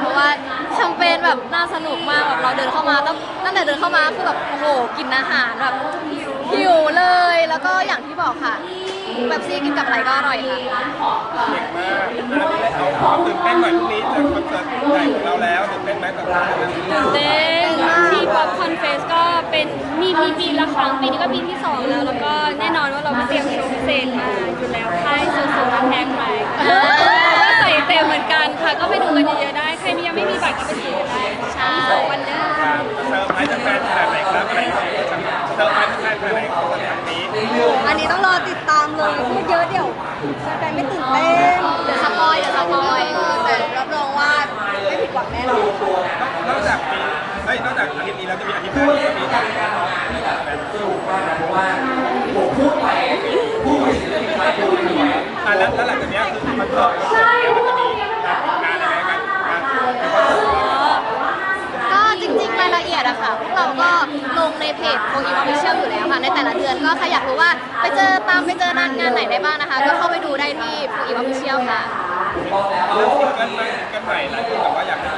เพราะว่าแคมเปญแบบน่าสนุกมากแบบเราเดินเข้ามาตั้งตั้งแต่เดินเข้ามาคือแบบโอ้โหกินอาหารแบบหิวเลย แล้วก็อย่างที่บอกค่ะแบบซี่กินกับอะไรก็อร่อยค่ะเก่งมากอันนี้เอาความตื่นเต้นหน่อยพรุ่งนี้จอคอนเสิร์ตใหญ่ของเราแล้วตื่นเต้นไหมกับการนั้นตื่นเต้นทีป๊อปคอนเฟสก็เป็นมีมีปีละครั้งปีนี้ก็ปีที่สองแล้ว แล้วก็แน่นอนว่าเราก็เตรียมโชว์พิเศษมาอยู่แล้วค่ายสูงสูงแพงไปก็ใส่เต็มเหมือนกันค่ะ ก็ไปดูกัน เลยพูดเยอะเดี๋ยวแฟนๆไม่ตื่นเต้นเดี๋ยวสปอยเดี๋ยวสปอยแต่รับรองว่าไม่ผิดหวังแน่นอนนอกจากเฮ้ยนอกจากอาทิตย์นี้แล้วจะมีอาทิตย์หน้าที่มีการแข่งขันอะแล้วแล้วหลังจากนี้คือมันก็มันจะมีงานอะไรกันงานก็จริงๆรายละเอียดอะค่ะพวกเราก็ ลงในเพจโฟอีออฟฟิเชียลอยู่แล้วค่ะ ในแต่ละเดือนก็ใครอยากรู้ว่าไปเจอตามไปเจองานงานไหนได้บ้างนะคะ ก็เข้าไปดูได้ที่โฟอีออฟฟิเชียลค่ะ แล้วซิงเกิลใหม่ซิงเกิลใหม่หลายคนบอกว่าอยากให้